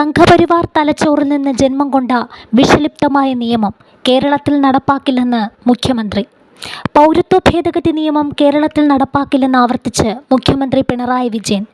സംഘപരിവാർ തലച്ചോറിൽ നിന്ന് ജന്മം കൊണ്ട വിഷലിപ്തമായ നിയമം കേരളത്തിൽ നടപ്പാക്കില്ലെന്ന് മുഖ്യമന്ത്രി. പൗരത്വ ഭേദഗതി നിയമം കേരളത്തിൽ നടപ്പാക്കില്ലെന്ന് ആവർത്തിച്ച് മുഖ്യമന്ത്രി പിണറായി വിജയൻ.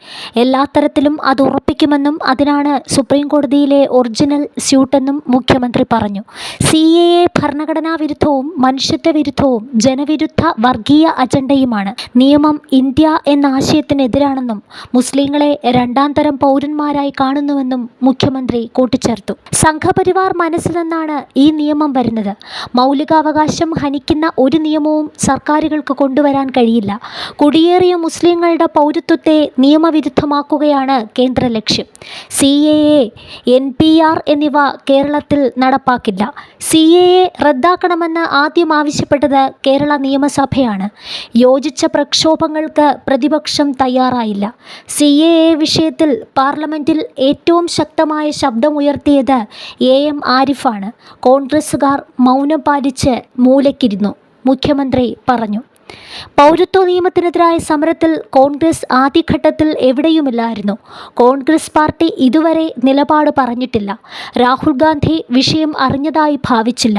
എല്ലാ തരത്തിലും അത് ഉറപ്പിക്കുമെന്നും അതിനാണ് സുപ്രീം കോടതിയിലെ ഒറിജിനൽ സ്യൂട്ടെന്നും മുഖ്യമന്ത്രി പറഞ്ഞു. സി എ എ ഭരണഘടനാ വിരുദ്ധവും മനുഷ്യത്വ വിരുദ്ധവും ജനവിരുദ്ധ വർഗീയ അജണ്ടയുമാണ്. നിയമം ഇന്ത്യ എന്ന ആശയത്തിനെതിരാണെന്നും മുസ്ലിങ്ങളെ രണ്ടാം തരം പൗരന്മാരായി കാണുന്നുവെന്നും മുഖ്യമന്ത്രി കൂട്ടിച്ചേർത്തു. സംഘപരിവാർ മനസ്സിൽ നിന്നാണ് ഈ നിയമം വരുന്നത്. മൗലികാവകാശം ഹനിക്കുന്ന ഒരു നിയമവും സർക്കാരുകൾക്ക് കൊണ്ടുവരാൻ കഴിയില്ല. കുടിയേറിയ മുസ്ലിങ്ങളുടെ പൗരത്വത്തെ നിയമവിരുദ്ധമാക്കുകയാണ് കേന്ദ്ര ലക്ഷ്യം. C A A N P R എന്നിവ കേരളത്തിൽ നടപ്പാക്കില്ല. സി എ എ റദ്ദാക്കണമെന്ന് ആദ്യം ആവശ്യപ്പെട്ടത് കേരള നിയമസഭയാണ്. യോജിച്ച പ്രക്ഷോഭങ്ങൾക്ക് പ്രതിപക്ഷം തയ്യാറായില്ല. സി എ എ വിഷയത്തിൽ പാർലമെന്റിൽ ഏറ്റവും ശക്തമായ ശബ്ദമുയർത്തിയത് എ എം ആരിഫാണ്. കോൺഗ്രസ്സുകാർ മൗനം പാലിച്ച് മൂലയ്ക്കിരുന്നു. മുഖ്യമന്ത്രി പറഞ്ഞു. പൗരത്വ നിയമത്തിനെതിരായ സമരത്തിൽ കോൺഗ്രസ് ആദ്യഘട്ടത്തിൽ എവിടെയുമില്ലായിരുന്നു. കോൺഗ്രസ് പാർട്ടി ഇതുവരെ നിലപാട് പറഞ്ഞിട്ടില്ല. രാഹുൽ ഗാന്ധി വിഷയം അറിഞ്ഞതായി ഭാവിച്ചില്ല.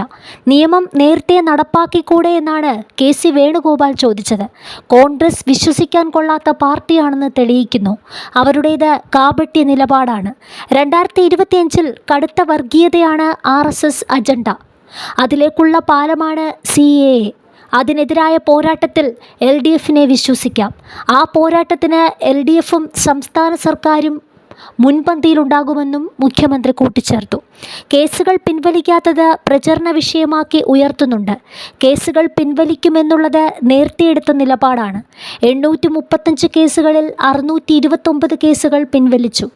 നിയമം നേരത്തെ നടപ്പാക്കിക്കൂടെ എന്നാണ് കെ സി വേണുഗോപാൽ ചോദിച്ചത്. കോൺഗ്രസ് വിശ്വസിക്കാൻ കൊള്ളാത്ത പാർട്ടിയാണെന്ന് തെളിയിക്കുന്നു. അവരുടേത് കാപട്യ നിലപാടാണ്. രണ്ടായിരത്തി ഇരുപത്തിയഞ്ചിൽ കടുത്ത വർഗീയതയാണ് ആർ എസ് എസ് അജണ്ട. അതിലേക്കുള്ള പാലമാണ് സി എ. അതിനെതിരായ പോരാട്ടത്തിൽ എൽ ഡി എഫിനെ വിശ്വസിക്കാം. ആ പോരാട്ടത്തിന് എൽ ഡി എഫും സംസ്ഥാന സർക്കാരും മുൻപന്തിയിലുണ്ടാകുമെന്നും മുഖ്യമന്ത്രി കൂട്ടിച്ചേർത്തു. കേസുകൾ പിൻവലിക്കാത്തത് പ്രചരണ വിഷയമാക്കി ഉയർത്തുന്നുണ്ട്. കേസുകൾ പിൻവലിക്കുമെന്നുള്ളത് നേരത്തെയെടുത്ത നിലപാടാണ്. എണ്ണൂറ്റി മുപ്പത്തഞ്ച് കേസുകളിൽ അറുന്നൂറ്റി ഇരുപത്തൊമ്പത് കേസുകൾ പിൻവലിച്ചു.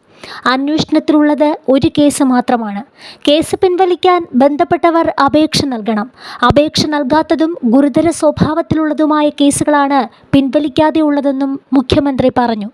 അന്വേഷണത്തിലുള്ളത് ഒരു കേസ് മാത്രമാണ്. കേസ് പിൻവലിക്കാൻ ബന്ധപ്പെട്ടവർ അപേക്ഷ നൽകണം. അപേക്ഷ നൽകാത്തതും ഗുരുതര സ്വഭാവത്തിലുള്ളതുമായ കേസുകളാണ് പിൻവലിക്കാതെയുള്ളതെന്നും മുഖ്യമന്ത്രി പറഞ്ഞു.